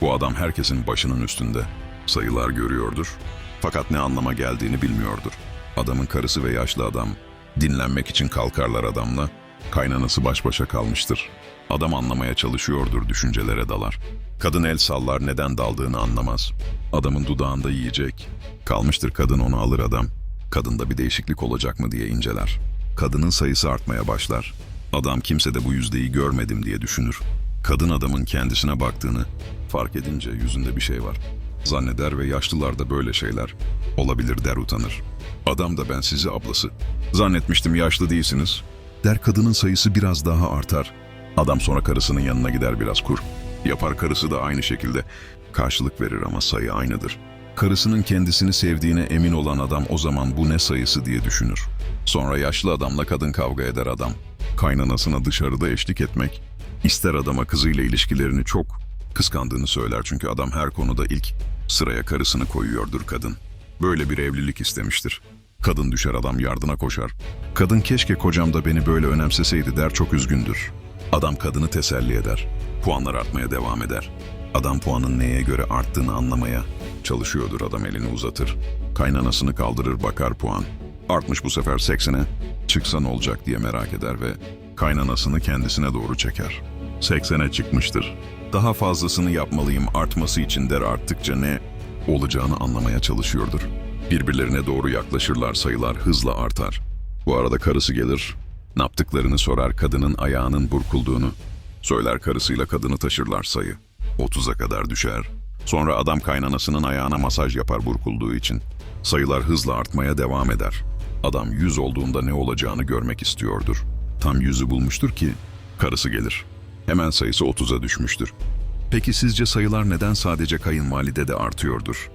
Bu adam herkesin başının üstünde. Sayılar görüyordur. Fakat ne anlama geldiğini bilmiyordur. Adamın karısı ve yaşlı adam dinlenmek için kalkarlar adamla. Kaynanası baş başa kalmıştır. Adam anlamaya çalışıyordur, düşüncelere dalar. Kadın el sallar, neden daldığını anlamaz. Adamın dudağında yiyecek. Kalmıştır kadın onu alır adam. Kadında bir değişiklik olacak mı diye inceler. Kadının sayısı artmaya başlar. Adam kimse de bu yüzdeyi görmedim diye düşünür. Kadın adamın kendisine baktığını fark edince yüzünde bir şey var. Zanneder ve yaşlılarda böyle şeyler olabilir der utanır. Adam da ben sizi ablası. Zannetmiştim yaşlı değilsiniz. Der kadının sayısı biraz daha artar. Adam sonra karısının yanına gider biraz kur. Yapar karısı da aynı şekilde. Karşılık verir ama sayı aynıdır. Karısının kendisini sevdiğine emin olan adam o zaman bu ne sayısı diye düşünür. Sonra yaşlı adamla kadın kavga eder adam. Kaynanasına dışarıda eşlik etmek. İster adama kızıyla ilişkilerini çok kıskandığını söyler çünkü adam her konuda ilk sıraya karısını koyuyordur kadın. Böyle bir evlilik istemiştir. Kadın düşer adam yardına koşar. Kadın keşke kocam da beni böyle önemseseydi der çok üzgündür. Adam kadını teselli eder. Puanlar artmaya devam eder. Adam puanın neye göre arttığını anlamaya çalışıyordur adam elini uzatır. Kaynanasını kaldırır bakar puan. Artmış bu sefer 80'e çıksa ne olacak diye merak eder ve kaynanasını kendisine doğru çeker. 80'e çıkmıştır. Daha fazlasını yapmalıyım artması için der arttıkça ne olacağını anlamaya çalışıyordur. Birbirlerine doğru yaklaşırlar sayılar hızla artar. Bu arada karısı gelir, ne yaptıklarını sorar kadının ayağının burkulduğunu. Söyler karısıyla kadını taşırlar sayı. 30'a kadar düşer. Sonra adam kaynanasının ayağına masaj yapar burkulduğu için. Sayılar hızla artmaya devam eder. Adam 100 olduğunda ne olacağını görmek istiyordur. Tam yüzü bulmuştur ki karısı gelir. Hemen sayısı 30'a düşmüştür. Peki sizce sayılar neden sadece kayınvalidede artıyordur?